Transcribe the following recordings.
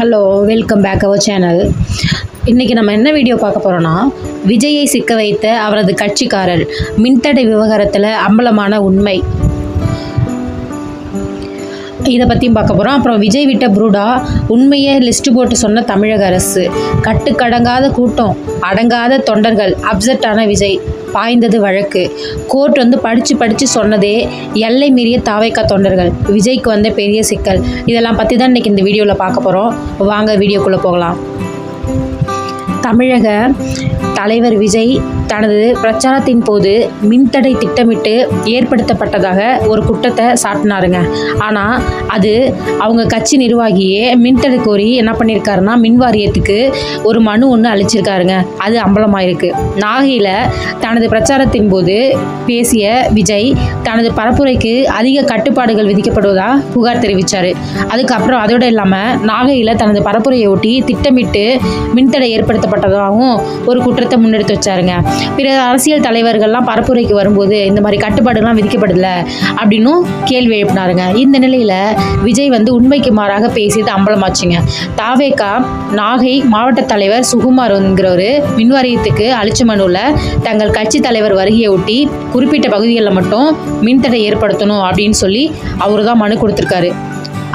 Hello welcome back our channel இன்றைக்கி நம்ம என்ன வீடியோ பார்க்க போகிறோன்னா விஜயை சிக்க வைத்த அவரது கட்சிக்காரர் மின்தடை விவகாரத்தில் அம்பலமான உண்மை. இதை பற்றியும் பார்க்க போகிறோம் அப்புறம் விஜய் விட்ட புரூடா உண்மையை லிஸ்ட்டு போட்டு சொன்ன தமிழக அரசு. கட்டுக்கடங்காத கூட்டம் அடங்காத தொண்டர்கள் அப்செட்டான விஜய். பாய்ந்தது வழக்கு. கோர்ட் வந்து படித்து படித்து சொன்னதே எல்லை மீறிய தாவைக்கா தொண்டர்கள். விஜய்க்கு வந்த பெரிய சிக்கல். இதெல்லாம் பற்றி தான் இன்றைக்கி இந்த வீடியோவில் பார்க்க போகிறோம் வாங்க வீடியோக்குள்ளே போகலாம். தமிழக தலைவர் விஜய் தனது பிரச்சாரத்தின் போது மின்தடை திட்டமிட்டு ஏற்படுத்தப்பட்டதாக ஒரு குற்றத்தை சாட்டினாருங்க. ஆனால் அது அவங்க கட்சி நிர்வாகியே மின்தடை கோரி என்ன பண்ணியிருக்காருன்னா மின் வாரியத்துக்கு ஒரு மனு ஒன்று அளிச்சிருக்காருங்க. அது அம்பலமாயிருக்கு. நாகையில் தனது பிரச்சாரத்தின் போது பேசிய விஜய் தனது பரப்புரைக்கு அதிக கட்டுப்பாடுகள் விதிக்கப்படுவதாக புகார் தெரிவித்தார் அதுக்கப்புறம் அதோடு இல்லாமல் நாகையில் தனது பரப்புரையை ஒட்டி திட்டமிட்டு மின்தடை ஏற்படுத்தப்பட்டதாகவும் ஒரு குற்றத்தை முன்னெடுத்து வச்சாருங்க. பிற அரசியல் தலைவர்கள்லாம் பரப்புரைக்கு வரும்போது இந்த மாதிரி கட்டுப்பாடுகள்லாம் விதிக்கப்படல அப்படின்னும் கேள்வி எழுப்பினாருங்க. இந்த நிலையில் விஜய் வந்து உண்மைக்கு மாறாக பேசியது அம்பலமாச்சுங்க. தாவேகா நாகை மாவட்ட தலைவர் சுகுமார் மின்வாரியத்துக்கு அழிச்ச மனுவில் தங்கள் கட்சி தலைவர் வருகையை ஒட்டி குறிப்பிட்ட பகுதிகளில் மட்டும் மின்தடை ஏற்படுத்தணும் அப்படின்னு சொல்லி அவர் தான் மனு கொடுத்துருக்காரு.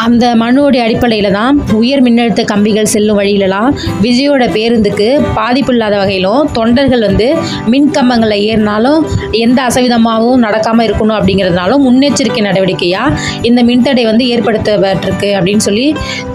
அந்த மனுவோடைய அடிப்படையில் தான் உயர் மின்னழுத்த கம்பிகள் செல்லும் வழியிலலாம் விஜயோட பேருந்துக்கு பாதிப்பு இல்லாத வகையிலும் தொண்டர்கள் வந்து மின் கம்பங்களில் ஏறினாலும் எந்த அசவிதமாகவும் நடக்காமல் இருக்கணும் அப்படிங்கிறதுனாலும் முன்னெச்சரிக்கை நடவடிக்கையாக இந்த மின்தடை வந்து ஏற்படுத்தப்பட்டிருக்கு அப்படின்னு சொல்லி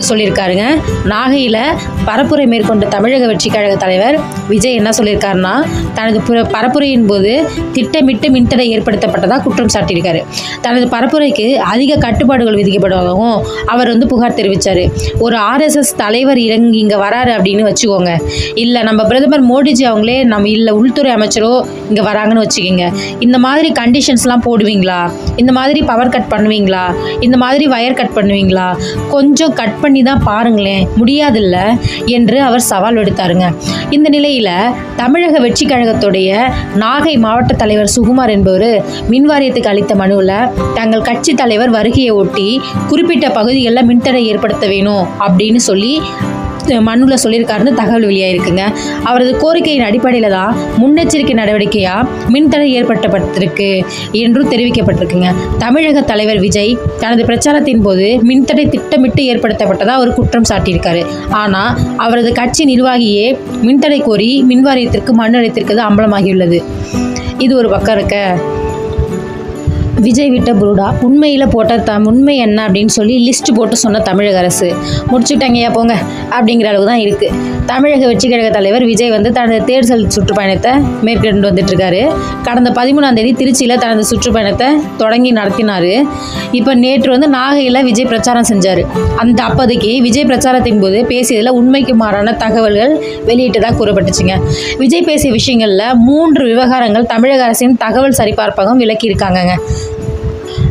சொல்லியிருக்காருங்க. நாகையில் பரப்புரை மேற்கொண்ட தமிழக வெற்றி கழக தலைவர் விஜய் என்ன சொல்லியிருக்காருன்னா தனது புற- பரப்புரையின் போது திட்டமிட்டு மின்தடை ஏற்படுத்தப்பட்டதாக குற்றம் சாட்டியிருக்காரு. தனது பரப்புரைக்கு அதிக கட்டுப்பாடுகள் விதிக்கப்படுவதாகவும் அவர் வந்து புகார் தெரிவித்தார் ஒரு ஆர்எஸ்எஸ் தலைவர் இறங்கி இங்கே வராரு அப்படின்னு வச்சுக்கோங்க. இல்லை நம்ம பிரதமர் மோடிஜி அவங்களே நம்ம இல்லை உள்துறை அமைச்சரோ இங்கே வராங்கன்னு வச்சுக்கோங்க. இந்த மாதிரி கண்டிஷன்ஸ்லாம் போடுவீங்களா? இந்த மாதிரி பவர் கட் பண்ணுவீங்களா? இந்த மாதிரி வயர் கட் பண்ணுவீங்களா? கொஞ்சம் கட் பண்ணி தான் பாருங்களேன். முடியாதில்ல? என்று அவர் சவால் விடுத்தாருங்க. இந்த நிலையில் தமிழக வெற்றி கழகத்துடைய நாகை மாவட்ட தலைவர் சுகுமார் என்பவர் மின்வாரியத்துக்கு அளித்த மனுவில் தங்கள் கட்சி தலைவர் வருகையை ஒட்டி குறிப்பிட்ட பகுதிகளில் மின்தடை ஏற்படுத்த வேணும் அப்படின்னு சொல்லி மனுவில் சொல்லியிருக்காருன்னு தகவல் வெளியாயிருக்குங்க. அவரது கோரிக்கையின் அடிப்படையில் தான் முன்னெச்சரிக்கை நடவடிக்கையாக மின்தடை ஏற்படுத்தப்பட்டிருக்கு என்றும் தெரிவிக்கப்பட்டிருக்குங்க. தமிழக தலைவர் விஜய் தனது பிரச்சாரத்தின் போது மின்தடை திட்டமிட்டு ஏற்படுத்தப்பட்டதாக அவர் குற்றம் சாட்டியிருக்காரு. ஆனால் அவரது கட்சி நிர்வாகியே மின்தடை கோரி மின்வாரியத்திற்கு மண் அளித்திருக்கிறது அம்பலமாகியுள்ளது. இது ஒரு பக்கம் இருக்க. விஜய் விட்ட புருடா. உண்மையில் போட்ட த உண்மை என்ன அப்படின்னு சொல்லி லிஸ்ட் போட்டு சொன்ன தமிழக அரசு. முடிச்சுட்டாங்கய்யா போங்க அப்படிங்கிற அளவு தான் இருக்குது தமிழக வெற்றி கழக தலைவர் விஜய் வந்து தனது தேர்தல் சுற்றுப்பயணத்தை மேற்கொண்டு வந்துட்டுருக்காரு. கடந்த பதிமூணாம் தேதி திருச்சியில் தனது சுற்றுப்பயணத்தை தொடங்கி நடத்தினார். இப்போ நேற்று வந்து நாகையில் விஜய் பிரச்சாரம் செஞ்சார். அந்த அப்போதைக்கு விஜய் பிரச்சாரத்தின் போது பேசியதில் உண்மைக்கு மாறான தகவல்கள் வெளியிட்டதாக கூறப்பட்டுச்சுங்க. விஜய் பேசிய விஷயங்களில் மூன்று விவகாரங்கள் தமிழக அரசின் தகவல் சரிபார்ப்பகம் விளக்கியிருக்காங்கங்க.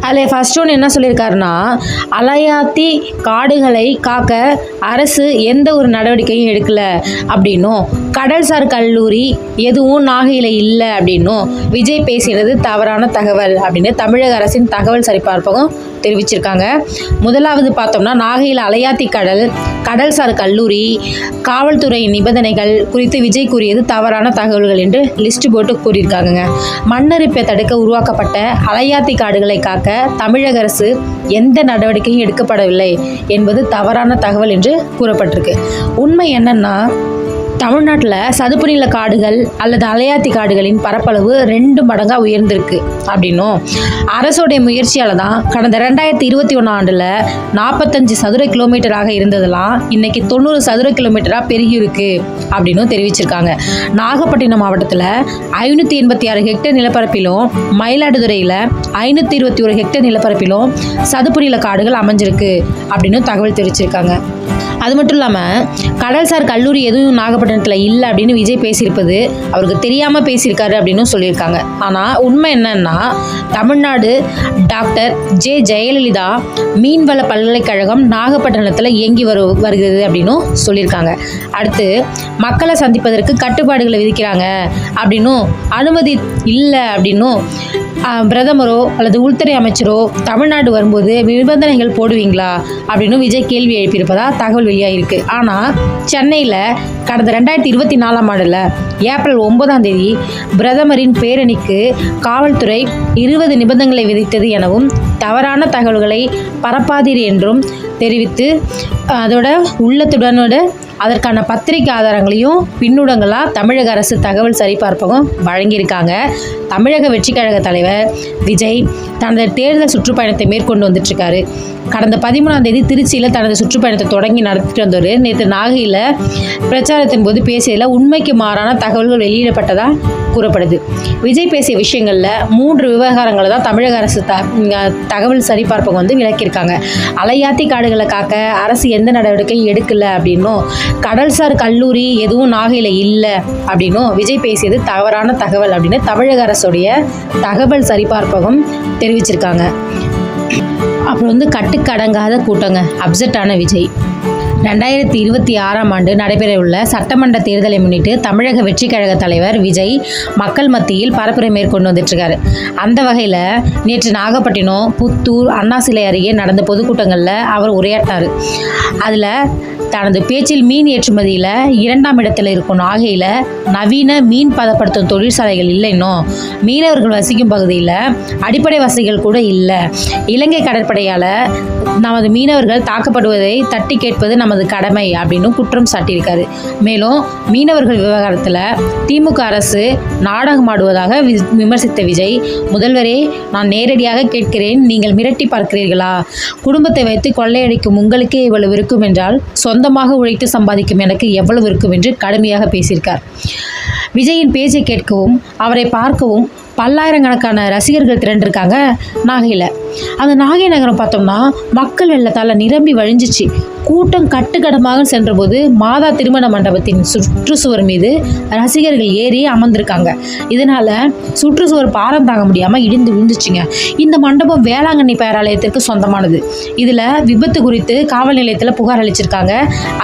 அதில் ஃபர்ஸ்ட் ஒன்று என்ன சொல்லியிருக்காருன்னா அலையாத்தி காடுகளை காக்க அரசு எந்த ஒரு நடவடிக்கையும் எடுக்கலை அப்படின்னும். கடல்சார் கல்லூரி எதுவும் நாகையில் இல்லை அப்படின்னும். விஜய் பேசினது தவறான தகவல் அப்படின்னு தமிழக அரசின் தகவல் சரிபார்ப்பகம் தெரிவிச்சிருக்காங்க. முதலாவது பார்த்தோம்னா நாகையில் அலையாத்தி கடல் கடல்சார் கல்லூரி காவல்துறை நிபந்தனைகள் குறித்து விஜய் கூறியது தவறான தகவல்கள் என்று லிஸ்ட் போட்டு கூறியிருக்காங்கங்க. மண்ணரிப்பை தடுக்க உருவாக்கப்பட்ட அலையாத்தி காடுகளை காக்க தமிழக அரசு எந்த நடவடிக்கையும் எடுக்கப்படவில்லை என்பது தவறான தகவல் என்று கூறப்பட்டிருக்கு. உண்மை என்னன்னா தமிழ்நாட்டில் சதுப்புநில காடுகள் அல்லது அலையாத்தி காடுகளின் பரப்பளவு ரெண்டு மடங்காக உயர்ந்திருக்கு அப்படின்னும். அரசோடைய முயற்சியால் தான் கடந்த ரெண்டாயிரத்தி இருபத்தி ஒன்று ஆண்டில் நாற்பத்தஞ்சு சதுர கிலோமீட்டராக இருந்ததெல்லாம் இன்னைக்கு தொண்ணூறு சதுர கிலோமீட்டராக பெருகியிருக்கு அப்படின்னு அப்படின்னும் தெரிவிச்சிருக்காங்க. நாகப்பட்டினம் மாவட்டத்தில் ஐநூற்றி எண்பத்தி ஆறு ஹெக்டேர் நிலப்பரப்பிலும் மயிலாடுதுறையில் ஐநூற்றி இருபத்தி ஒரு ஹெக்டேர் நிலப்பரப்பிலும் சதுப்புநில காடுகள் அமைஞ்சிருக்கு அப்படின்னு தகவல் தெரிவிச்சிருக்காங்க. அது மட்டும் இல்லாமல் கடல்சார் கல்லூரி எதுவும் நாகப்பட்டினம் நாகப்பட்டினத்தில் இல்லை அப்படின்னு விஜய் பேசியிருப்பது அவருக்கு தெரியாமல் பேசியிருக்காரு அப்படின்னு சொல்லியிருக்காங்க. ஆனால் உண்மை என்னன்னா தமிழ்நாடு டாக்டர் ஜே ஜெயலலிதா மீன்வள பல்கலைக்கழகம் நாகப்பட்டினத்தில் இயங்கி வரு வருகிறது அப்படின்னும் சொல்லியிருக்காங்க. அடுத்து மக்களை சந்திப்பதற்கு கட்டுப்பாடுகளை விதிக்கிறாங்க அப்படின்னும் அனுமதி இல்லை அப்படின்னும் பிரதமரோ அல்லது உள்துறை அமைச்சரோ தமிழ்நாடு வரும்போது நிபந்தனைகள் போடுவீங்களா அப்படின்னு விஜய் கேள்வி எழுப்பியிருப்பதா தகவல் வெளியாகிருக்கு ஆனால் சென்னையில் கடந்த ரெண்டாயிரத்தி இருபத்தி நாலாம் ஆண்டில் ஏப்ரல் ஒன்பதாம் தேதி பிரதமரின் பேரணிக்கு காவல்துறை இருபது நிபந்தனைகளை விதித்தது எனவும் தவறான தகவல்களை பரப்பாதீர் என்றும் தெரிவித்து அதோட உள்ளத்துடனோட அதற்கான பத்திரிகை ஆதாரங்களையும் பின்னுடங்களாக தமிழக அரசு தகவல் சரிபார்ப்பகம் வழங்கியிருக்காங்க. தமிழக வெற்றி கழக தலைவர் விஜய் தனது தேர்தல் சுற்றுப்பயணத்தை மேற்கொண்டு வந்துட்டுருக்காரு கடந்த பதிமூணாம் தேதி திருச்சியில் தனது சுற்றுப்பயணத்தை தொடங்கி நடத்திட்டு வந்தவர். நேற்று நாகையில் பிரச்சாரத்தின் போது பேசியதில் உண்மைக்கு மாறான தகவல்கள் வெளியிடப்பட்டதாக கூறப்படுது. விஜய் பேசிய விஷயங்களில் மூன்று விவகாரங்களை தான் தமிழக அரசு த தகவல் சரிபார்ப்பகம் வந்து விளக்கியிருக்காங்க அலையாத்தி காடுகளை காக்க அரசு எந்த நடவடிக்கையும் எடுக்கலை அப்படின்னும் கடல்சார் கல்லூரி எதுவும் நாகையில் இல்லை அப்படின்னும் விஜய் பேசியது தவறான தகவல் அப்படின்னு தமிழக அரசுடைய தகவல் சரிபார்ப்பகம் தெரிவிச்சிருக்காங்க. அப்புறம் வந்து கட்டுக்கடங்காத கூட்டங்க அப்செட்டான விஜய். ரெண்டாயிரத்தி இருபத்தி ஆறாம் ஆண்டு நடைபெறவுள்ள சட்டமன்ற தேர்தலை முன்னிட்டு தமிழக வெற்றி கழக தலைவர் விஜய் மக்கள் மத்தியில் பரப்புரை மேற்கொண்டு வந்துட்டுருக்காரு. அந்த வகையில் நேற்று நாகப்பட்டினம் புத்தூர் அண்ணா சிலை அருகே நடந்த பொதுக்கூட்டங்களில் அவர் உரையாற்றினார். அதில் தனது பேச்சில் மீன் ஏற்றுமதியில் இரண்டாம் இடத்தில் இருக்கும் நாகையில் நவீன மீன் பதப்படுத்தும் தொழிற்சாலைகள் இல்லை இன்னும். மீனவர்கள் வசிக்கும் பகுதியில் அடிப்படை வசதிகள் கூட இல்லை. இலங்கை கடற்படையால் நமது மீனவர்கள் தாக்கப்படுவதை தட்டி கேட்பது நமது கடமை அப்படின்னு குற்றம் சாட்டியிருக்காரு. மேலும் மீனவர்கள் விவகாரத்தில் திமுக அரசு நாடகம் ஆடுவதாக விமர்சித்த விஜய் முதல்வரே நான் நேரடியாக கேட்கிறேன் நீங்கள் மிரட்டி பார்க்கிறீர்களா? குடும்பத்தை வைத்து கொள்ளையடிக்கும் உங்களுக்கே இவ்வளவு இருக்கும் என்றால் சொந்தமாக உழைத்து சம்பாதிக்கும் எனக்கு எவ்வளவு இருக்கும் என்று கடுமையாக பேசியிருக்கார். விஜயின் பேச்சை கேட்கவும் அவரை பார்க்கவும் பல்லாயிரக்கணக்கான ரசிகர்கள் திரண்டிருக்காங்க நாகையில். அந்த நாகை நகரம் பார்த்தோம்னா மக்கள் வெள்ளத்தால் நிரம்பி வழிஞ்சிச்சு. கூட்டம் கட்டுக்கடமாக சென்றபோது மாதா திருமண மண்டபத்தின் சுற்றுச்சுவர் மீது ரசிகர்கள் ஏறி அமர்ந்திருக்காங்க. இதனால சுற்றுச்சுவர் பாரம் தாங்க முடியாமல் இடிந்து விழுந்துச்சுங்க. இந்த மண்டபம் வேளாங்கண்ணி பேராலயத்திற்கு சொந்தமானது. இதில் விபத்து குறித்து காவல் நிலையத்தில் புகார் அளிச்சிருக்காங்க.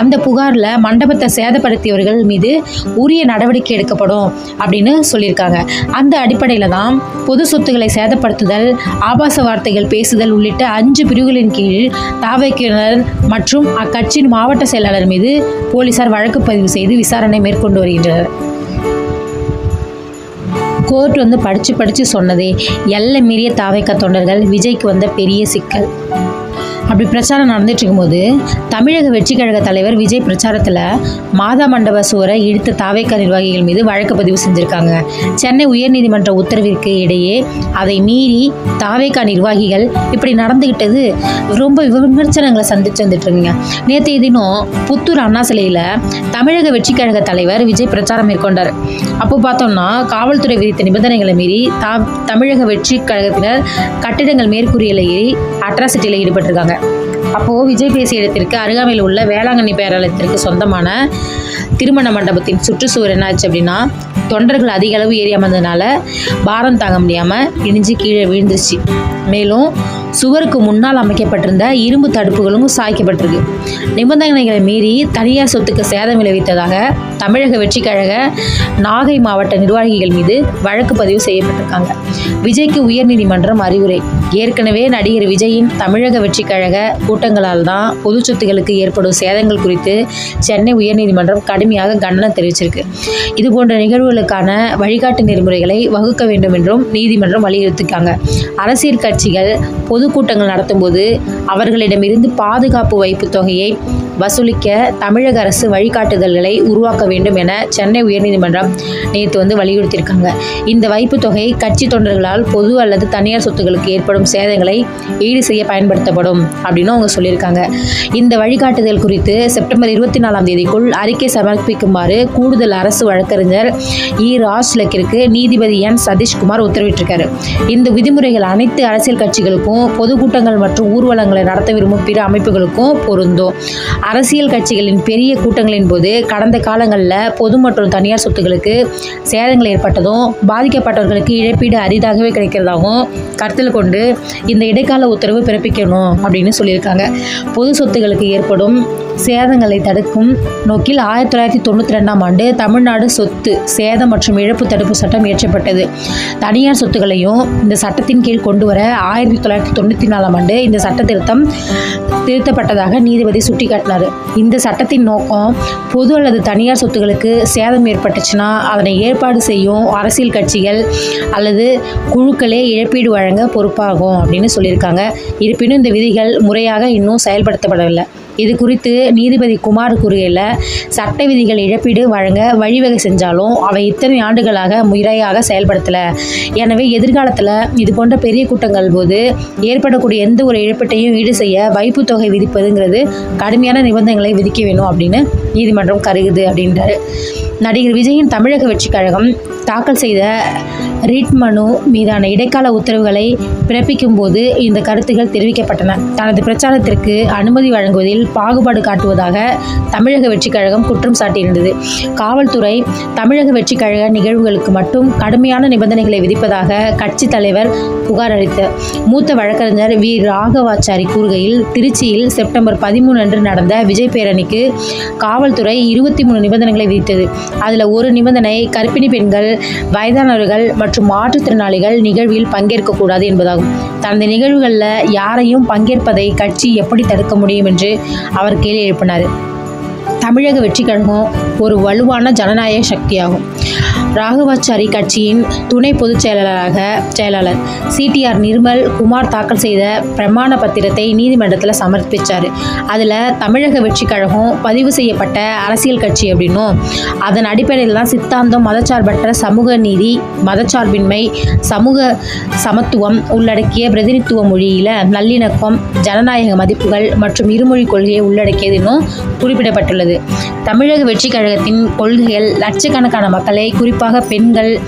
அந்த புகாரில் மண்டபத்தை சேதப்படுத்தியவர்கள் மீது உரிய நடவடிக்கை எடுக்கப்படும் அப்படின்னு சொல்லியிருக்காங்க. அந்த அடிப்படையில் தான் பொது சொத்துக்களை சேதப்படுத்துதல் ஆபாச வார்த்தைகள் பேசுதல் உள்ளிட்ட அஞ்சு பிரிவுகளின் கீழ் தாவைக்கினர் மற்றும் அக்கட்சியின் மாவட்ட செயலாளர் மீது போலீசார் வழக்கு பதிவு செய்து விசாரணை மேற்கொண்டு வருகின்றனர். கோர்ட் வந்து படித்து படித்து சொன்னதே எல்லை மீறிய தாவைக்க தொண்டர்கள் விஜய்க்கு வந்த பெரிய சிக்கல். அப்படி பிரச்சாரம் நடந்துட்டு இருக்கும்போது தமிழக வெற்றி கழக தலைவர் விஜய் பிரச்சாரத்தில் மாதா மண்டப சுவரை இழுத்த தாவேக்கா நிர்வாகிகள் மீது வழக்கு பதிவு செஞ்சுருக்காங்க. சென்னை உயர்நீதிமன்ற உத்தரவிற்கு இடையே அதை மீறி தாவேக்கா நிர்வாகிகள் இப்படி நடந்துக்கிட்டது ரொம்ப விமர்சனங்களை சந்திச்சு வந்துட்டு இருக்குங்க நேற்றைய தினம் புத்தூர் அண்ணா சிலையில் தமிழக வெற்றி கழக தலைவர் விஜய் பிரச்சாரம் மேற்கொண்டார். அப்போ பார்த்தோம்னா காவல்துறை விதித்த நிபந்தனைகளை மீறி தா தமிழக வெற்றி கழகத்தினர் கட்டிடங்கள் மேற்கூறியில் ஏறி அட்ராசிட்டியில் ஈடுபட்டிருக்காங்க. அப்போது விஜய் பேசிய இடத்திற்கு அருகாமையில் உள்ள வேளாங்கண்ணி பேராலயத்திற்கு சொந்தமான திருமண மண்டபத்தின் சுற்றுச்சுவர் என்னாச்சு அப்படின்னா தொண்டர்கள் அதிக அளவு ஏறி அமர்ந்ததுனால பாரம் தாங்க முடியாமல் இடிஞ்சு கீழே விழுந்துருச்சு. மேலும் சுவருக்கு முன்னால் அமைக்கப்பட்டிருந்த இரும்பு தடுப்புகளும் சாய்க்கப்பட்டிருக்கு. நிபந்தனைகளை மீறி தனியார் சொத்துக்கு சேதம் விளைவித்ததாக தமிழக வெற்றி கழக நாகை மாவட்ட நிர்வாகிகள் மீது வழக்கு பதிவு செய்யப்பட்டிருக்காங்க. விஜய்க்கு உயர்நீதிமன்றம் அறிவுரை. ஏற்கனவே நடிகர் விஜயின் தமிழக வெற்றி கழக கூட்டங்களால் தான் பொது சொத்துகளுக்கு ஏற்படும் சேதங்கள் குறித்து சென்னை உயர்நீதிமன்றம் கடுமையாக கண்டனம் தெரிவிச்சிருக்கு. இதுபோன்ற நிகழ்வுகளுக்கான வழிகாட்டு நெறிமுறைகளை வகுக்க வேண்டும் என்றும் நீதிமன்றம் வலியுறுத்திருக்காங்க அரசியல் கட்சிகள் பொது பொதுக்கூட்டங்கள் நடத்தும்போது அவர்களிடமிருந்து பாதுகாப்பு வைப்பு தொகையை வசூலிக்க தமிழக அரசு வழிகாட்டுதல்களை உருவாக்க வேண்டும் என சென்னை உயர்நீதிமன்றம் நேற்று வந்து வலியுறுத்தியிருக்காங்க. இந்த வைப்பு தொகை கட்சி தொண்டர்களால் பொது அல்லது தனியார் சொத்துக்களுக்கு ஏற்படும் சேதங்களை ஈடு செய்ய பயன்படுத்தப்படும் அப்படின்னு அவங்க சொல்லியிருக்காங்க. இந்த வழிகாட்டுதல் குறித்து செப்டம்பர் இருபத்தி நாலாம் தேதிக்குள் அறிக்கை சமர்ப்பிக்குமாறு கூடுதல் அரசு வழக்கறிஞர் இ. ராஜ்லக்கிற்கு நீதிபதி என். சதீஷ்குமார் உத்தரவிட்டிருக்காரு. இந்த விதிமுறைகள் அனைத்து அரசியல் கட்சிகளுக்கும் பொதுக்கூட்டங்கள் மற்றும் ஊர்வலங்களை நடத்த விரும்பும் பிற அமைப்புகளுக்கும் பொருந்தும். அரசியல் கட்சிகளின் பெரிய கூட்டங்களின் போது கடந்த காலங்களில் பொது மற்றும் தனியார் சொத்துக்களுக்கு சேதங்கள் ஏற்பட்டதும் பாதிக்கப்பட்டவர்களுக்கு இழப்பீடு அரிதாகவே கிடைக்கிறதாகவும் கருத்தில் கொண்டு இந்த இடைக்கால உத்தரவு பிறப்பிக்கணும் அப்படின்னு சொல்லியிருக்காங்க. பொது சொத்துக்களுக்கு ஏற்படும் சேதங்களை தடுக்கும் நோக்கில் ஆயிரத்தி தொள்ளாயிரத்தி தொண்ணூற்றி ரெண்டாம் ஆண்டு தமிழ்நாடு சொத்து சேதம் மற்றும் இழப்பு தடுப்பு சட்டம் இயற்றப்பட்டது. தனியார் சொத்துக்களையும் இந்த சட்டத்தின் கீழ் கொண்டு வர ஆயிரத்தி தொள்ளாயிரத்தி தொண்ணூற்றி நாலாம் ஆண்டு இந்த சட்ட திருத்தம் திருத்தப்பட்டதாக நீதிபதி சுட்டிக்காட்டினார். இந்த சட்டத்தின் நோக்கம் பொது அல்லது தனியார் சொத்துக்களுக்கு சேதம் ஏற்பட்டுச்சுன்னா அதனை ஏற்பாடு செய்யும் அரசியல் கட்சிகள் அல்லது குழுக்களே இழப்பீடு வழங்க பொறுப்பாகும் அப்படின்னு சொல்லியிருக்காங்க. இருப்பினும் இந்த விதிகள் முறையாக இன்னும் செயல்படுத்தப்படவில்லை. இது குறித்து நீதிபதி குமார் கூறுகையில் சட்ட விதிகள் இழப்பீடு வழங்க வழிவகை செஞ்சாலும் அவை இத்தனை ஆண்டுகளாக முறையாக செயல்படுத்தலை. எனவே எதிர்காலத்தில் இது போன்ற பெரிய கூட்டங்கள் போது ஏற்படக்கூடிய எந்த ஒரு இழப்பீட்டையும் ஈடு செய்ய வைப்பு தொகை விதிப்பதுங்கிறது கடுமையான நிபந்தனைகளை விதிக்க வேணும் அப்படின்னு நீதிமன்றம் கருகுது அப்படின்றாரு. நடிகர் விஜயின் தமிழக வெற்றிக் கழகம் தாக்கல் செய்த ரீட் மனு மீதான இடைக்கால உத்தரவுகளை பிறப்பிக்கும் போது இந்த கருத்துகள் தெரிவிக்கப்பட்டன. தனது பிரச்சாரத்திற்கு அனுமதி வழங்குவதில் பாகுபாடு காட்டுவதாக தமிழக வெற்றிக் கழகம் குற்றம் சாட்டியிருந்தது. காவல்துறை தமிழக வெற்றிக் கழக நிகழ்வுகளுக்கு மட்டும் கடுமையான நிபந்தனைகளை விதிப்பதாக கட்சி தலைவர் புகார் அளித்த மூத்த வழக்கறிஞர் வி. ராகவாச்சாரி கூறுகையில் திருச்சியில் செப்டம்பர் பதிமூணு அன்று நடந்த விஜய் பேரணிக்கு காவல்துறை இருபத்தி மூணு நிபந்தனைகளை விதித்தது. அதில் ஒரு நிபந்தனை கர்ப்பிணி பெண்கள் வயதானவர்கள் மற்றும் மற்றும் மாற்றுத்திறனாளிகள் நிகழ்வில் பங்கேற்கக்கூடாது என்பதாகும். தனது நிகழ்வுகளில் யாரையும் பங்கேற்பதை கட்சி எப்படி தடுக்க முடியும் என்று அவர் கேள்வி எழுப்பினார். தமிழக வெற்றி கழகம் ஒரு வலுவான ஜனநாயக சக்தியாகும். ராகவாச்சாரி கட்சியின் துணை பொதுச் செயலாளராக செயலாளர் சிடிஆர் நிர்மல் குமார் தாக்கல் செய்த பிரமாண பத்திரத்தை நீதிமன்றத்தில் சமர்ப்பித்தார் அதில் தமிழக வெற்றி கழகம் பதிவு செய்யப்பட்ட அரசியல் கட்சி அப்படின்னும் அதன் அடிப்படையில் தான் சித்தாந்தம் மதச்சார்பற்ற சமூக நீதி மதச்சார்பின்மை சமூக சமத்துவம் உள்ளடக்கிய பிரதிநிதித்துவ மொழியில் நல்லிணக்கம் ஜனநாயக மதிப்புகள் மற்றும் இருமொழி கொள்கையை உள்ளடக்கியதுனும் குறிப்பிடப்பட்டுள்ளது. தமிழக வெற்றி கழகத்தின் கொள்கைகள் லட்சக்கணக்கான மக்களை குறிப்பாக பெண்கள்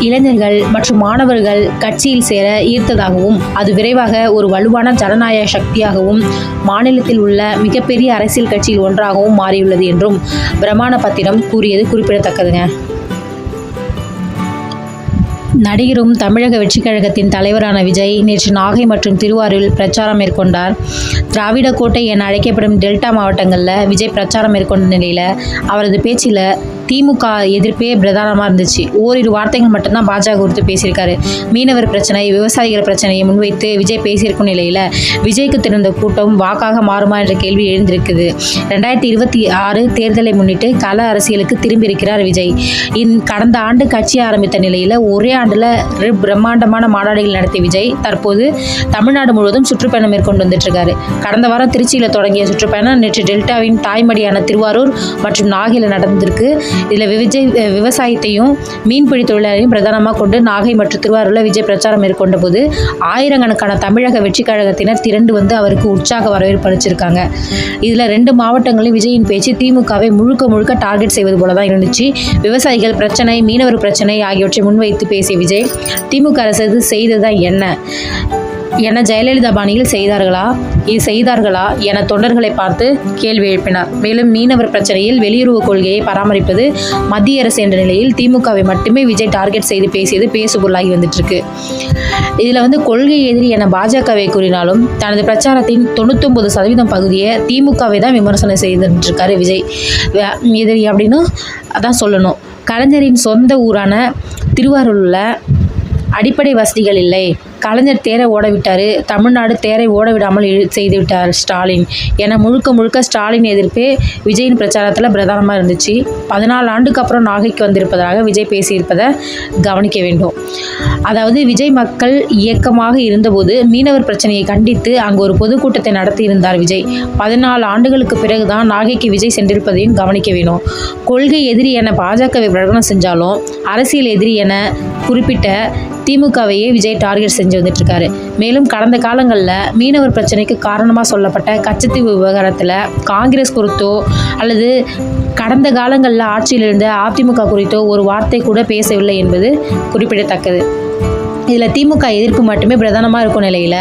இளைஞர்கள் மற்றும் மாணவர்கள் கட்சியில் சேர ஈர்த்ததாகவும் அது விரைவாக ஒரு வலுவான ஜனநாயக சக்தியாகவும் மாநிலத்தில் உள்ள மிகப்பெரிய அரசியல் கட்சியில் ஒன்றாகவும் மாறியுள்ளது என்றும் பிரமாண பத்திரம் கூறியது குறிப்பிடத்தக்கதுங்க. நடிகரும் தமிழக வெற்றிக் கழகத்தின் தலைவரான விஜய் நேற்று நாகை மற்றும் திருவாரூரில் பிரச்சாரம் மேற்கொண்டார். திராவிட கோட்டை என அழைக்கப்படும் டெல்டா மாவட்டங்களில் விஜய் பிரச்சாரம் மேற்கொண்ட நிலையில் அவரது பேச்சில் திமுக எதிர்ப்பே பிரதானமாக இருந்துச்சு. ஓரிரு வார்த்தைகள் மட்டும்தான் பாஜக குறித்து பேசியிருக்காரு. மீனவர் பிரச்சனை விவசாயிகள் பிரச்சனையை முன்வைத்து விஜய் பேசியிருக்கும் நிலையில் விஜய்க்கு திறந்த கூட்டம் வாக்காக மாறுமா என்ற கேள்வி எழுந்திருக்குது. ரெண்டாயிரத்தி இருபத்தி ஆறு தேர்தலை முன்னிட்டு கள அரசியலுக்கு திரும்பியிருக்கிறார் விஜய். இந் கடந்த ஆண்டு கட்சி ஆரம்பித்த நிலையில் ஒரே ஆண்டில் பிரம்மாண்டமான மாநாடுகள் நடத்திய விஜய் தற்போது தமிழ்நாடு முழுவதும் சுற்றுப்பயணம் மேற்கொண்டு வந்துட்டுருக்காரு. கடந்த வாரம் திருச்சியில் தொடங்கிய சுற்றுப்பயணம் நேற்று டெல்டாவின் தாய்மடியான திருவாரூர் மற்றும் நாகையில் நடந்திருக்கு. இதில் விஜய் விவசாயத்தையும் மீன்பிடி தொழிலாளரையும் பிரதானமாக கொண்டு நாகை மற்றும் திருவாரூரில் விஜய் பிரச்சாரம் மேற்கொண்ட போது ஆயிரக்கணக்கான தமிழக வெற்றி கழகத்தினர் திரண்டு வந்து அவருக்கு உற்சாக வரவேற்பு அளிச்சிருக்காங்க. இதில் ரெண்டு மாவட்டங்களில் விஜயின் பேச்சு திமுகவை முழுக்க முழுக்க டார்கெட் செய்வது போல தான் இருந்துச்சு. விவசாயிகள் பிரச்சனை மீனவர் பிரச்சனை ஆகியவற்றை முன்வைத்து பேசி பேசிய விஜய் திமுக அரசு செய்ததா என்ன? என ஜெயலலிதா பாணியில் செய்தார்களா? இது செய்தார்களா? என தொண்டர்களை பார்த்து கேள்வி எழுப்பினார். மேலும் மீனவர் பிரச்சனையில் வெளியுறவு கொள்கையை பராமரிப்பது மத்திய அரசு என்ற நிலையில் திமுகவை மட்டுமே விஜய் டார்கெட் செய்து பேசியது பேசுபொருளாகி வந்துட்டுருக்கு. இதில் வந்து கொள்கை எதிரி என பாஜகவை கூறினாலும் தனது பிரச்சாரத்தின் தொண்ணூத்தொம்பது சதவீதம் பகுதியை திமுகவை தான் விமர்சனம் செய்துட்டு இருக்காரு விஜய். வே- அப்படின்னு அதான் சொல்லணும். கலைஞரின் சொந்த ஊரான திருவாரூரில் அடிப்படை வசதிகள் இல்லை. கலைஞர் தேரை ஓட விட்டார் தமிழ்நாடு தேரை ஓட விடாமல் ஸ்டாலின். என முழுக்க முழுக்க ஸ்டாலின் எதிர்ப்பே விஜயின் பிரச்சாரத்தில் பிரதானமாக இருந்துச்சு. பதினாலு ஆண்டுக்கு அப்புறம் நாகைக்கு வந்திருப்பதாக விஜய் பேசியிருப்பதை கவனிக்க வேண்டும். அதாவது விஜய் மக்கள் இயக்கமாக இருந்தபோது மீனவர் பிரச்சனையை கண்டித்து அங்கு ஒரு பொதுக்கூட்டத்தை நடத்தியிருந்தார் விஜய். பதினாலு ஆண்டுகளுக்கு பிறகுதான் நாகைக்கு விஜய் சென்றிருப்பதையும் கவனிக்க வேணும். கொள்கை எதிரி என பாஜகவை பிரகடனம் செஞ்சாலும் அரசியல் எதிரி என குறிப்பிட்ட திமுகவையே விஜய் டார்கெட் செஞ்சு வந்துட்டு இருக்காரு மேலும் கடந்த காலங்களில் மீனவர் பிரச்சனைக்கு காரணமாக சொல்லப்பட்ட கச்சத்தீவு விவகாரத்தில் காங்கிரஸ் குறித்தோ அல்லது கடந்த காலங்களில் ஆட்சியில் இருந்த அதிமுக குறித்தோ ஒரு வார்த்தை கூட பேசவில்லை என்பது குறிப்பிடத்தக்கது. இதில் திமுக எதிர்ப்பு மட்டுமே பிரதானமாக இருக்கும் நிலையில்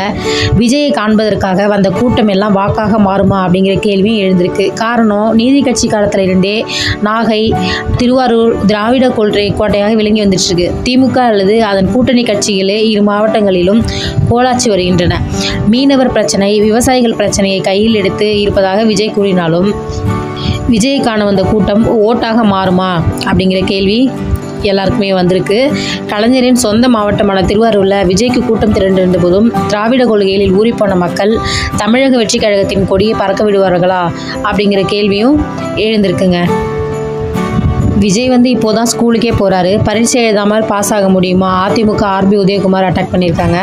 விஜயை காண்பதற்காக வந்த கூட்டம் எல்லாம் வாக்காக மாறுமா அப்படிங்கிற கேள்வியும் எழுந்திருக்கு. காரணம் நீதி கட்சி காலத்தில் இருந்தே நாகை திருவாரூர் திராவிட கொள்கை கோட்டையாக விளங்கி வந்துட்டுருக்கு திமுக அல்லது அதன் கூட்டணி கட்சிகளே இரு மாவட்டங்களிலும் கோலாச்சி வருகின்றன. மீனவர் பிரச்சனை விவசாயிகள் பிரச்சனையை கையில் எடுத்து இருப்பதாக விஜய் கூறினாலும் விஜயை காண வந்த கூட்டம் ஓட்டாக மாறுமா அப்படிங்கிற கேள்வி எல்லாருக்குமே வந்திருக்கு. கலைஞரின் சொந்த மாவட்டமான திருவாரூரில் விஜய்க்கு கூட்டம் திரண்டிருந்த போதும் திராவிட கொள்கைகளில் ஊறிப்போன மக்கள் தமிழக வெற்றிக் கழகத்தின் கொடியை பறக்க விடுவார்களா அப்படிங்கிற கேள்வியும் எழுந்திருக்குங்க. விஜய் வந்து இப்போ தான் ஸ்கூலுக்கே போகிறாரு பரீட்சை எழுதாமல் பாஸ் ஆக முடியுமா? அதிமுக ஆர்பி உதயகுமார் அட்டாக் பண்ணியிருக்காங்க.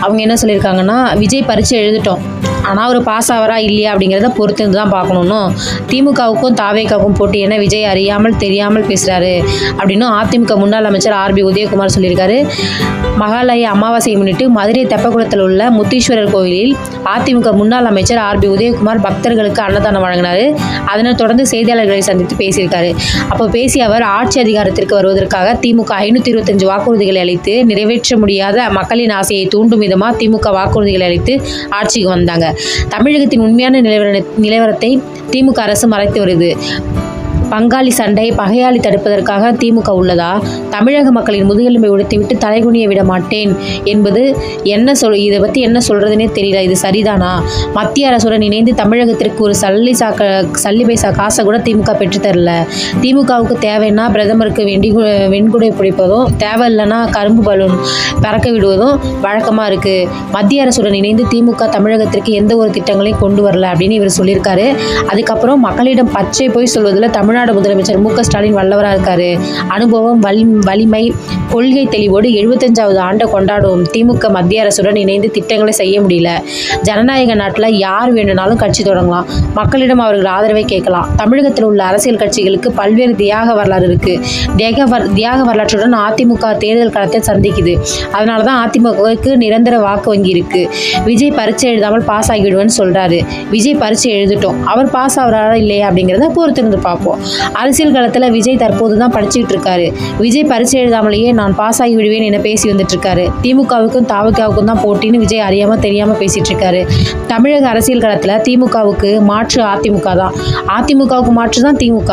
அவங்க என்ன சொல்லியிருக்காங்கன்னா விஜய் பரீட்சை எழுதிட்டோம். ஆனால் அவர் பாஸ் ஆவரா இல்லையா அப்படிங்கிறத பொறுத்து இருந்து தான் பார்க்கணும்னு திமுகவுக்கும் தாவேக்காவுக்கும் போட்டி என்ன விஜய் அறியாமல் தெரியாமல் பேசுகிறாரு அப்படின்னு அதிமுக முன்னாள் அமைச்சர் ஆர்பி உதயகுமார் சொல்லியிருக்காரு. மகாலய அமாவாசையை முன்னிட்டு மதுரை தெப்பகுளத்தில் உள்ள முத்தீஸ்வரர் கோயிலில் அதிமுக முன்னாள் அமைச்சர் ஆர்பி உதயகுமார் பக்தர்களுக்கு அன்னதானம் வழங்கினார். அதனைத் தொடர்ந்து செய்தியாளர்களை சந்தித்து பேசியிருக்காரு. அப்போ பேசிய அவர் ஆட்சி அதிகாரத்திற்கு வருவதற்காக திமுக ஐநூற்றி இருபத்தஞ்சு வாக்குறுதிகளை அளித்து நிறைவேற்ற முடியாத மக்களின் ஆசையை தூண்டும் விதமாக திமுக வாக்குறுதிகளை அளித்து ஆட்சிக்கு வந்தாங்க. தமிழகத்தின் உண்மையான நிலவர நிலவரத்தை திமுக அரசு மறைத்து வருது. பங்காளி சண்டை பகையாளி தடுப்பதற்காக திமுக உள்ளதா? தமிழக மக்களின் முதுகெலும்பை உடைத்துவிட்டு தலைகுனிய விட மாட்டேன் என்பது என்ன சொல் இதை பற்றி என்ன சொல்கிறதுனே தெரியல. இது சரிதானா? மத்திய அரசுடன் இணைந்து தமிழகத்திற்கு ஒரு சல்லி சாக்க சல்லி பைசா காசை கூட திமுக பெற்றுத்தரல திமுகவுக்கு தேவைன்னா பிரதமருக்கு வெண்டி வெண்குடை பிடிப்பதும் தேவை இல்லைன்னா கரும்பு பலூன் பறக்க விடுவதும் வழக்கமாக இருக்குது மத்திய அரசுடன் இணைந்து திமுக தமிழகத்திற்கு எந்த ஒரு திட்டங்களையும் கொண்டு வரல அப்படின்னு இவர் சொல்லியிருக்காரு. அதுக்கப்புறம் மக்களிடம் பச்சை போய் சொல்வதில் தமிழ்நாடு முதலமைச்சர் மு க ஸ்டாலின் வல்லவராக இருக்காரு. அனுபவம் வலி வலிமை கொள்கை தெளிவோடு எழுபத்தஞ்சாவது ஆண்டை கொண்டாடும் திமுக மத்திய அரசுடன் இணைந்து திட்டங்களை செய்ய முடியல. ஜனநாயக நாட்டில் யார் வேணும்னாலும் கட்சி தொடங்கலாம். மக்களிடம் அவர்கள் ஆதரவை கேட்கலாம். தமிழகத்தில் உள்ள அரசியல் கட்சிகளுக்கு பல்வேறு தியாக வரலாறு இருக்கு. தியாக வர் தியாக வரலாற்றுடன் அதிமுக தேர்தல் களத்தை சந்திக்குது. அதனால தான் அதிமுகவுக்கு நிரந்தர வாக்கு வங்கி இருக்கு. விஜய் பரீட்சை எழுதாமல் பாஸ் ஆகிவிடுவேன்னு சொல்றாரு. விஜய் பரீட்சை எழுதிட்டோம். அவர் பாஸ் ஆகிறாரா இல்லையா அப்படிங்கிறத பொறுத்திருந்து பார்ப்போம். அரசியல் களத்தில் விஜய் தற்போது தான் படிச்சுக்கிட்டு இருக்காரு விஜய் பரிசு எழுதாமலேயே நான் பாஸ் ஆகி விடுவேன் என பேசி வந்துட்டு இருக்காரு திமுகவுக்கும் தாவகாவுக்கும் தான் போட்டின்னு விஜய் அறியாமல் தெரியாமல் பேசிட்டு இருக்காரு தமிழக அரசியல் களத்தில் திமுகவுக்கு மாற்று அதிமுக தான். அதிமுகவுக்கு மாற்று தான் திமுக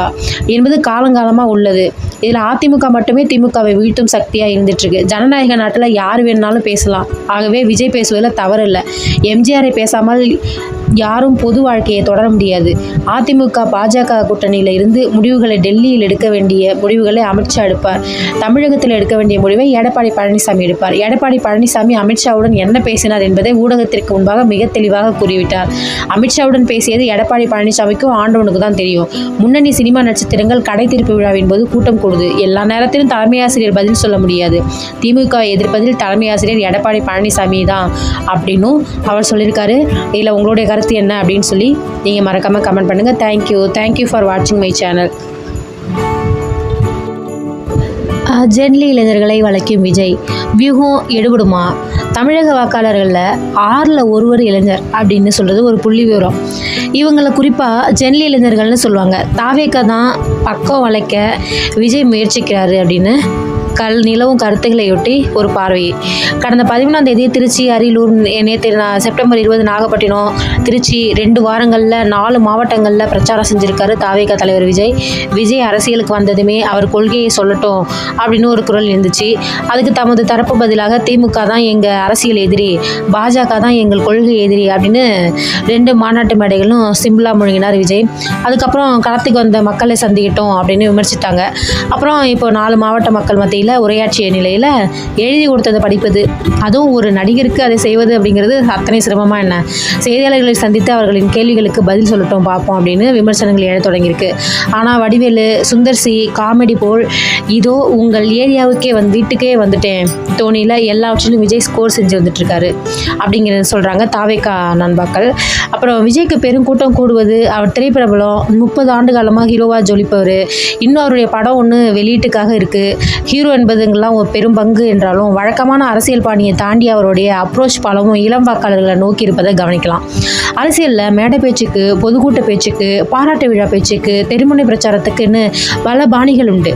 என்பது காலங்காலமாக உள்ளது. இதில் அதிமுக மட்டுமே திமுகவை வீழ்த்தும் சக்தியாக இருந்துட்டுருக்கு. ஜனநாயக நாட்டில் யார் வேணுனாலும் பேசலாம். ஆகவே விஜய் பேசுவதில் தவறு இல்லை எம்ஜிஆரை பேசாமல் யாரும் பொது வாழ்க்கையை தொடர முடியாது. அதிமுக பாஜக கூட்டணியில் இருந்து முடிவுகளை டெல்லியில் எடுக்க வேண்டிய முடிவுகளை அமித்ஷா எடுப்பார். தமிழகத்தில் எடுக்க வேண்டிய முடிவை எடப்பாடி பழனிசாமி எடுப்பார். எடப்பாடி பழனிசாமி அமித்ஷாவுடன் என்ன பேசினார் என்பதை ஊடகத்திற்கு முன்பாக மிக தெளிவாக கூறிவிட்டார். அமித்ஷாவுடன் பேசியது எடப்பாடி பழனிசாமிக்கும் ஆண்டவனுக்கு தான் தெரியும். முன்னணி சினிமா நட்சத்திரங்கள் கடை திறப்பு விழாவின் போது கூட்டம் கூடுது. எல்லா நேரத்திலும் தலைமை ஆசிரியர் பதில் சொல்ல முடியாது. திமுக எதிர்ப்பதில் தலைமை ஆசிரியர் எடப்பாடி பழனிசாமி தான் அப்படின்னும் அவர் சொல்லியிருக்காரு. இதில் உங்களுடைய கருத்து என்ன அப்படின்னு சொல்லி நீங்கள் மறக்காமல் கமெண்ட் பண்ணுங்கள் thank you thank you for வாட்சிங் மை சேனல் ஜென்லி இளைஞர்களை வளைக்கும் விஜய். வியூகம் எடுபடுமா? தமிழக வாக்காளர்களில் ஆறில் ஒருவர் இளைஞர் அப்படின்னு சொல்கிறது ஒரு புள்ளி விவரம். இவங்களை குறிப்பாக ஜென்லி இளைஞர்கள்னு சொல்லுவாங்க. தாவேக்கா தான் பக்கம் வளைக்க விஜய் முயற்சிக்கிறாரு அப்படின்னு கல் நிலவும் கருத்துக்களையொட்டி ஒரு பார்வை. கடந்த பதிமூணாம் தேதி திருச்சி அரியலூர் நேற்று செப்டம்பர் இருபது நாகப்பட்டினம் திருச்சி ரெண்டு வாரங்களில் நாலு மாவட்டங்களில் பிரச்சாரம் செஞ்சுருக்காரு தாவேக தலைவர் விஜய். விஜய் அரசியலுக்கு வந்ததுமே அவர் கொள்கையை சொல்லட்டும் அப்படின்னு ஒரு குரல் இருந்துச்சு அதுக்கு தமது தரப்பு பதிலாக திமுக தான் எங்கள் அரசியல் எதிரி பாஜக தான் எங்கள் கொள்கை எதிரி அப்படின்னு ரெண்டு மாநாட்டு மேடைகளும் சிம்பிளாக முழுங்கினார் விஜய். அதுக்கப்புறம் களத்துக்கு வந்த மக்களை சந்திக்கிட்டோம் அப்படின்னு விமர்சித்தாங்க அப்புறம் இப்போ நாலு மாவட்ட மக்கள் மத்தியில் உரையாற்றிய நிலையில் எழுதி கொடுத்ததை படிப்பது. அதுவும் ஒரு நடிகருக்கு அதை செய்வது அப்படிங்கிறது அத்தனை சிரமமாக என்ன? செய்தியாளர்களை சந்தித்து அவர்களின் கேள்விகளுக்கு பதில் சொல்லட்டும் பார்ப்போம் அப்படின்னு விமர்சனங்கள் எழ தொடங்கியிருக்கு. ஆனால் வடிவேலு சுந்தர் சி காமெடி போல் இதோ உங்கள் ஏரியாவுக்கே வந்து வீட்டுக்கே வந்துட்டேன். தோனியில் எல்லாவற்றிலும் விஜய் ஸ்கோர் செஞ்சு வந்துட்டுருக்காரு அப்படிங்கிறத சொல்கிறாங்க தாவேக்கா நண்பாக்கள். அப்புறம் விஜய்க்கு பெரும் கூட்டம் கூடுவது அவர் திரைப்பிரபலம் முப்பது ஆண்டு காலமாக ஹீரோவாக ஜொலிப்பவர். இன்னும் அவருடைய படம் ஒன்று வெளியீட்டுக்காக இருக்குது ஹீரோ என்பதுங்கெல்லாம் ஒரு பெரும் பங்கு என்றாலும் வழக்கமான அரசியல் பாணியை தாண்டி அவருடைய அப்ரோச் பலமும் இளம் வாக்காளர்களை நோக்கி இருப்பதை கவனிக்கலாம். அரசியலில் மேடை பேச்சுக்கு பொதுக்கூட்ட பேச்சுக்கு பாராட்டு விழா பேச்சுக்கு தெருமுனை பிரச்சாரத்துக்குன்னு பல பாணிகள் உண்டு.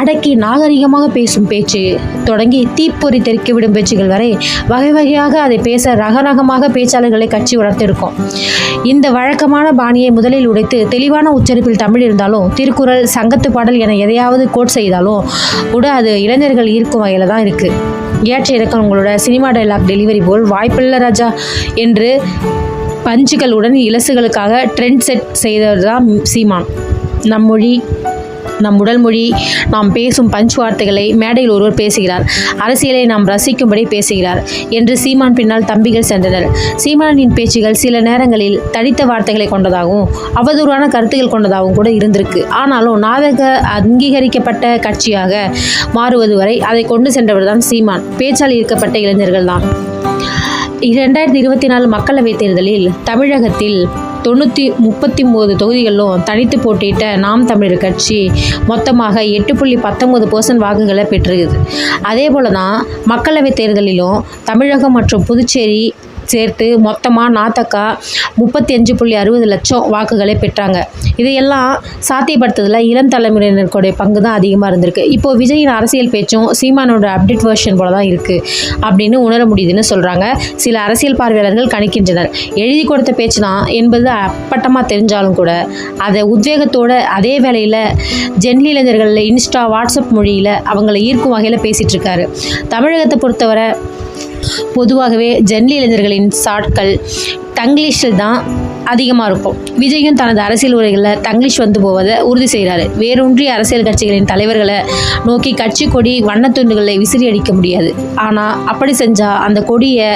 அடக்கி நாகரிகமாக பேசும் பேச்சு. தொடங்கி தீப்பொறி தெறிக்க விடும் பேச்சுகள் வரை வகை வகையாக அதை பேச ரகரகமாக பேச்சாளர்களை கட்சி வளர்த்திருக்கும். இந்த வழக்கமான பாணியை முதலில் உடைத்து தெளிவான உச்சரிப்பில் தமிழ் இருந்தாலும் திருக்குறள் சங்கத்து பாடல் என எதையாவது கோட் செய்தாலும் கூட அது இளைஞர்கள் ஈர்க்கும் வகையில் தான் இருக்குது ஏற்ற இறக்கம் உங்களோட சினிமா டைலாக் டெலிவரி போல் வாய்ப்பில்லை ராஜா என்று பஞ்சுகளுடன் இலசுகளுக்காக ட்ரெண்ட் செட் செய்தவர் தான் சீமான். நம் மொழி நம் உடல் மொழி நாம் பேசும் பஞ்ச் வார்த்தைகளை மேடையில் ஒருவர் பேசுகிறார். அரசியலை நாம் ரசிக்கும்படி பேசுகிறார் என்று சீமான் பின்னால் தம்பிகள் சென்றனர். சீமானின் பேச்சுகள் சில நேரங்களில் தடித்த வார்த்தைகளை கொண்டதாகவும் அவதூறான கருத்துக்கள் கொண்டதாகவும் கூட இருந்திருக்கு. ஆனாலும் நாவக அங்கீகரிக்கப்பட்ட கட்சியாக மாறுவது வரை அதை கொண்டு சென்றவர் தான் சீமான். பேச்சால் ஈர்க்கப்பட்ட இளைஞர்கள் தான் இரண்டாயிரத்தி இருபத்தி நாலு மக்களவைத் தேர்தலில் தமிழகத்தில் தொண்ணூற்றி முப்பத்தி ஒம்பது தொகுதிகளிலும் தனித்து போட்டியிட்ட நாம் தமிழர் கட்சி மொத்தமாக எட்டு புள்ளி பத்தொம்பது பர்சன்ட் வாக்குகளை பெற்றிருக்குது. அதே போல தான் மக்களவைத் தேர்தலிலும் தமிழகம் மற்றும் புதுச்சேரி சேர்த்து மொத்தமாக நாத்தக்கா முப்பத்தி அஞ்சு புள்ளி அறுபது லட்சம் வாக்குகளை பெற்றாங்க. இதையெல்லாம் சாத்தியப்படுத்துறதுல இளம் தலைமுறையினருடைய பங்கு தான் அதிகமாக இருந்திருக்கு. இப்போது விஜயின் அரசியல் பேச்சும் சீமானோட அப்டேட் வேர்ஷன் போல தான் இருக்குது அப்படின்னு உணர முடியுதுன்னு சொல்கிறாங்க சில அரசியல் பார்வையாளர்கள் கணிக்கின்றனர். எழுதி கொடுத்த பேச்சு தான் என்பது அப்பட்டமாக தெரிஞ்சாலும் கூட அதை உத்வேகத்தோட அதே வேளையில் ஜென்லி இளைஞர்களில் இன்ஸ்டா வாட்ஸ்அப் மொழியில் அவங்களை ஈர்க்கும் வகையில் பேசிகிட்ருக்காரு தமிழகத்தை பொறுத்தவரை பொதுவாகவே ஜென்லி இளைஞர்களின் ஷாட்கள் தங்கிலீஷில் தான் அதிகமாக இருக்கும் விஜயும் தனது அரசியல் உரைகளில் தங்கிலீஷ் வந்து போவதை உறுதி செய்கிறாரு வேரூன்றிய அரசியல் கட்சிகளின் தலைவர்களை நோக்கி கட்சி கொடி வண்ணத்துண்டுகளை விசிறி அடிக்க முடியாது. ஆனால் அப்படி செஞ்சால் அந்த கொடியை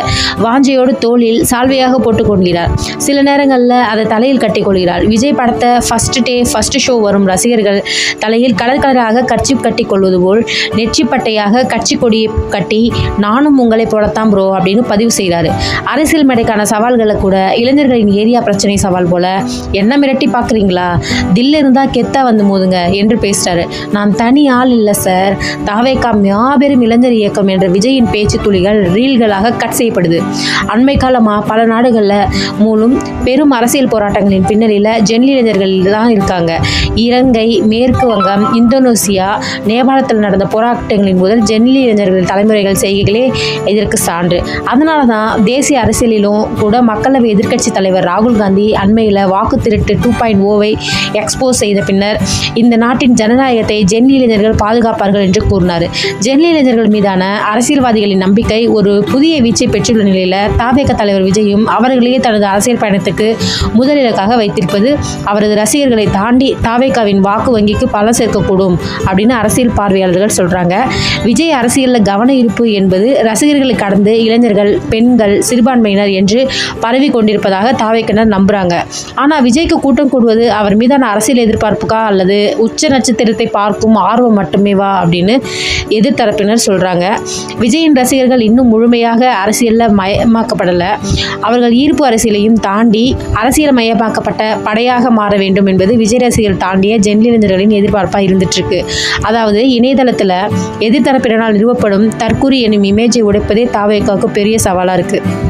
வாஞ்சையோடு தோளில் சால்வையாக போட்டுக் கொள்கிறார். சில நேரங்களில் அதை தலையில் கட்டிக்கொள்கிறார் விஜய் படத்தை ஃபஸ்ட் டே ஃபஸ்ட் ஷோ வரும் ரசிகர்கள் தலையில் கலர் கலராக கட்சி கட்டி கொள்வது போல் நெற்றிப்பட்டையாக கட்சி கொடியை கட்டி நானும் உங்களை போலத்தான் ப்ரோ அப்படின்னு பதிவு செய்கிறாரு அரசியல் மேடைக்கான சவால்களை கூட இளைஞர்களின் ஏரியா பிரச்சனை சவால் போல. என்ன மிரட்டி பார்க்குறீங்களா? தில்லு இருந்தால் கெத்தா வந்து மோதுங்க என்று பேசுகிறாரு நான் தனி ஆள் இல்லை சார் தாவேக்கா மாபெரும் இளைஞர் இயக்கம் என்ற விஜயின் பேச்சு துளிகள் ரீல்களாக கட் செய்யப்படுது. அண்மை காலமாக பல நாடுகளில் மூலம் பெரும் அரசியல் போராட்டங்களின் பின்னணியில் ஜென்லி இளைஞர்கள் தான் இருக்காங்க. இலங்கை மேற்கு வங்கம் இந்தோனேசியா நேபாளத்தில் நடந்த போராட்டங்களின் முதல் ஜென்லி இளைஞர்கள் தலைமுறைகள் செய்கைகளே இதற்கு சான்று. அதனால தான் தேசிய அரசியலிலும் கூட மக்களவை எதிர்க்கட்சி தலைவர் ராகுல் காந்தி அண்மையில் வாக்கு திருட்டு டூ பாயிண்ட் ஓவை எக்ஸ்போஸ் செய்த பின்னர் இந்த நாட்டின் ஜனநாயகத்தை ஜென் இளைஞர்கள் பாதுகாப்பார்கள் என்று கூறினார். ஜென் இளைஞர்கள் மீதான அரசியல்வாதிகளின் நம்பிக்கை ஒரு புதிய வீச்சை பெற்றுள்ள நிலையில் தாவேக தலைவர் விஜயும் அவர்களையே தனது அரசியல் பயணத்துக்கு முதலிலக்காக வைத்திருப்பது அவரது ரசிகர்களை தாண்டி தாவேகாவின் வாக்கு வங்கிக்கு பலம் சேர்க்கக்கூடும் அப்படின்னு அரசியல் பார்வையாளர்கள் சொல்கிறாங்க விஜய் அரசியலில் கவன இருப்பு என்பது ரசிகர்களை கடந்து இளைஞர்கள் பெண்கள் சிறுபான்மையினர் என்று பரவி கொண்டிருப்பதாக தாவேக்கினர் நம்புகிறாங்க ஆனால் விஜய்க்கு கூட்டம் கூடுவது அவர் மீதான அரசியல் எதிர்பார்ப்புக்கா அல்லது உச்ச நட்சத்திரத்தை பார்க்கும் ஆர்வம் மட்டுமேவா அப்படின்னு எதிர்த்தரப்பினர் சொல்கிறாங்க விஜயின் ரசிகர்கள் இன்னும் முழுமையாக அரசியலில் மயமாக்கப்படலை. அவர்கள் ஈர்ப்பு அரசியலையும் தாண்டி அரசியல் மயமாக்கப்பட்ட படையாக மாற வேண்டும் என்பது விஜய் ரசிகர்கள் தாண்டிய ஜென்லினர்களின் எதிர்பார்ப்பாக இருந்துட்டுருக்கு. அதாவது இணையதளத்தில் எதிர்த்தரப்பினரால் நிறுவப்படும் தற்கூறி என்னும் இமேஜை உடைப்பதே தாவேக்காவுக்கு பெரிய சவாலாக இருக்குது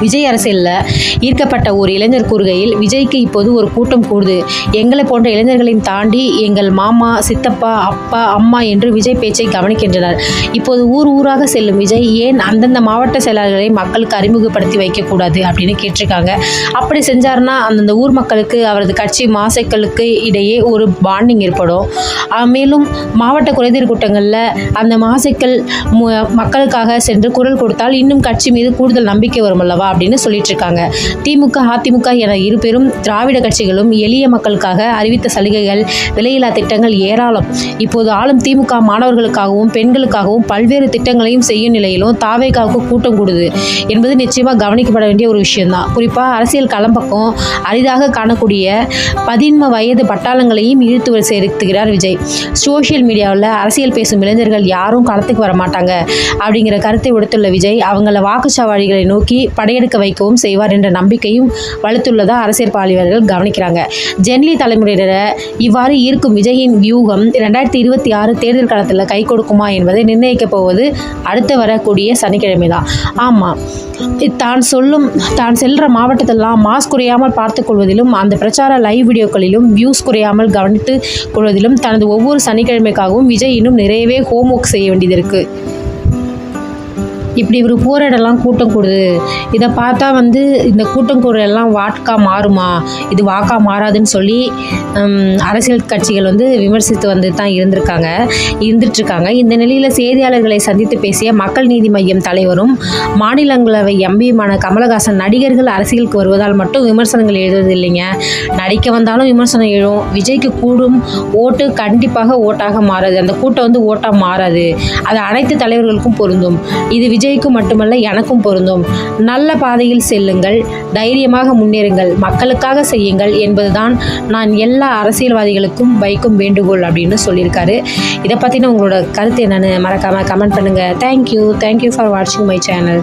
விஜய் அரசியலில் ஈர்க்கப்பட்ட ஒரு இளைஞர் கூறுகையில் விஜய்க்கு இப்போது ஒரு கூட்டம் கூடுது. எங்களை போன்ற இளைஞர்களையும் தாண்டி எங்கள் மாமா சித்தப்பா அப்பா அம்மா என்று விஜய் பேச்சை கவனிக்கின்றனர். இப்போது ஊர் ஊராக செல்லும் விஜய் ஏன் அந்தந்த மாவட்ட செயலாளர்களை மக்களுக்கு அறிமுகப்படுத்தி வைக்கக்கூடாது அப்படின்னு கேட்டிருக்காங்க. அப்படி செஞ்சார்னா அந்தந்த ஊர் மக்களுக்கு அவரது கட்சி மாசைக்களுக்கு இடையே ஒரு பாண்டிங் ஏற்படும். மேலும் மாவட்ட குறைதீர் கூட்டங்களில் அந்த மாசைக்கள் மு- மக்களுக்காக சென்று குரல் கொடுத்தால் இன்னும் கட்சி மீது கூடுதல் நம்பிக்கை வரும் அல்லவா அப்படின்னு சொல்லிட்டு இருக்காங்க திமுக அதிமுக என இரு பெரும் திராவிட கட்சிகளும் எளிய மக்களுக்காக அறிவித்த சலுகைகள் விலையில்லா திட்டங்கள் ஏராளம். இப்போது ஆளும் திமுக மாணவர்களுக்காகவும் பெண்களுக்காகவும் பல்வேறு திட்டங்களையும் செய்யும் நிலையிலும் தாவேகாவுக்கு கூட்டம் கூடுது என்பது நிச்சயமாக கவனிக்கப்பட வேண்டிய ஒரு விஷயம்தான். குறிப்பாக அரசியல் களம்பக்கம் அரிதாக காணக்கூடிய பதின்ம வயது பட்டாளங்களையும் இழுத்து வரை சேர்த்துகிறார் விஜய். சோஷியல் மீடியாவில் அரசியல் பேசும் இளைஞர்கள் யாரும் களத்துக்கு வர மாட்டாங்க அப்படிங்கிற கருத்தை விடுத்துள்ள விஜய் அவங்கள வாக்குச்சாவடிகளை நோக்கி படை தலையெடுக்க வைக்கவும் செய்வார் என்ற நம்பிக்கையும் வலுத்துள்ளதாக அரசியல் பாலிவர்கள் கவனிக்கிறாங்க. ஜென்லி தலைமுறையினர் இவ்வாறு ஈர்க்கும் விஜயின் வியூகம் ரெண்டாயிரத்தி இருபத்தி ஆறு தேர்தல் காலத்தில் கை கொடுக்குமா என்பதை நிர்ணயிக்கப் போவது அடுத்து வரக்கூடிய சனிக்கிழமை தான் ஆமாம் தான் சொல்லும் தான் செல்ற மாவட்டத்திலெல்லாம் மாஸ்க் குறையாமல் பார்த்து கொள்வதிலும் அந்த பிரச்சார லைவ் வீடியோக்களிலும் வியூஸ் குறையாமல் கவனித்து கொள்வதிலும் தனது ஒவ்வொரு சனிக்கிழமைக்காகவும் விஜய் இன்னும் நிறையவே ஹோம் ஒர்க் செய்ய வேண்டியது இருக்குது இப்படி இவர் போராடலாம் கூட்டம் கூடுது. இதை பார்த்தா வந்து இந்த கூட்டம் கூடலாம் வாட்கா மாறுமா? இது வாக்கா மாறாதுன்னு சொல்லி அரசியல் கட்சிகள் வந்து விமர்சித்து வந்து தான் இருந்திருக்காங்க இருந்துட்டுருக்காங்க. இந்த நிலையில் செய்தியாளர்களை சந்தித்து பேசிய மக்கள் நீதி மையம் தலைவரும் மாநிலங்களவை எம்பியுமான கமலஹாசன் நடிகர்கள் அரசியலுக்கு வருவதால் மட்டும் விமர்சனங்கள் எழுதுவது இல்லைங்க நடிக்க வந்தாலும் விமர்சனம் எழும். விஜய்க்கு கூடும் ஓட்டு கண்டிப்பாக ஓட்டாக மாறாது. அந்த கூட்டம் வந்து ஓட்டாக மாறாது. அது அனைத்து தலைவர்களுக்கும் பொருந்தும். இது விஜய் விஜய்க்கு மட்டுமல்ல எனக்கும் பொருந்தும். நல்ல பாதையில் செல்லுங்கள் தைரியமாக முன்னேறுங்கள் மக்களுக்காக செய்யுங்கள் என்பதுதான் நான் எல்லா அரசியல்வாதிகளுக்கும் வைக்கும் வேண்டுகோள் அப்படின்னு சொல்லியிருக்காரு. இதை பற்றின உங்களோட கருத்து என்னன்னு மறக்காமல் கமெண்ட் பண்ணுங்கள் thank you thank you for வாட்சிங் மை சேனல்